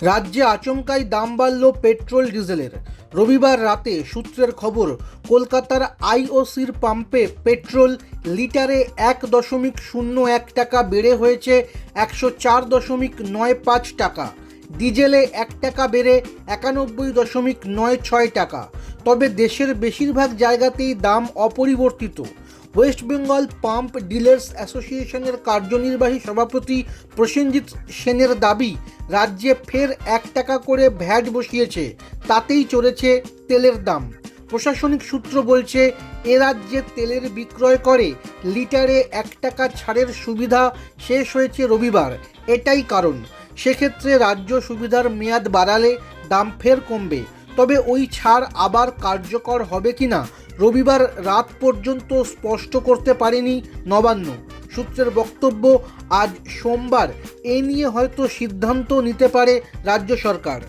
রাজ্যে আচমকাই দাম বাড়ল পেট্রোল, ডিজেলের। রবিবার রাতে সূত্রের খবর, কলকাতার আইওসির পাম্পে পেট্রোল লিটারে এক দশমিক শূন্য এক টাকা বেড়ে হয়েছে একশো চার দশমিক নয় পাঁচ টাকা। ডিজেলে এক টাকা বেড়ে একানব্বই দশমিক নয় ছয় টাকা। তবে দেশের বেশিরভাগ জায়গাতেই দাম অপরিবর্তিত। ওয়েস্ট বেঙ্গল পাম্প ডিলার্স অ্যাসোসিয়েশনের কার্যনির্বাহী সভাপতি প্রসেনজিৎ সেনের দাবি, রাজ্যে ফের এক টাকা করে ভ্যাট বসিয়েছে, তাতেই চড়েছে তেলের দাম। প্রশাসনিক সূত্র বলছে, এ রাজ্যে তেলের বিক্রয় করে লিটারে এক টাকা ছাড়ের সুবিধা শেষ হয়েছে রবিবার, এটাই কারণ। সেক্ষেত্রে রাজ্য সুবিধার মেয়াদ বাড়ালে দাম ফের কমবে। তবে ওই ছাড় আবার কার্যকর হবে কি না রবিবার রাত পর্যন্ত স্পষ্ট করতে পারেনি নবান্ন। সূত্রের বক্তব্য, আজ সোমবার এ নিয়ে হয়তো সিদ্ধান্ত নিতে পারে রাজ্য সরকার।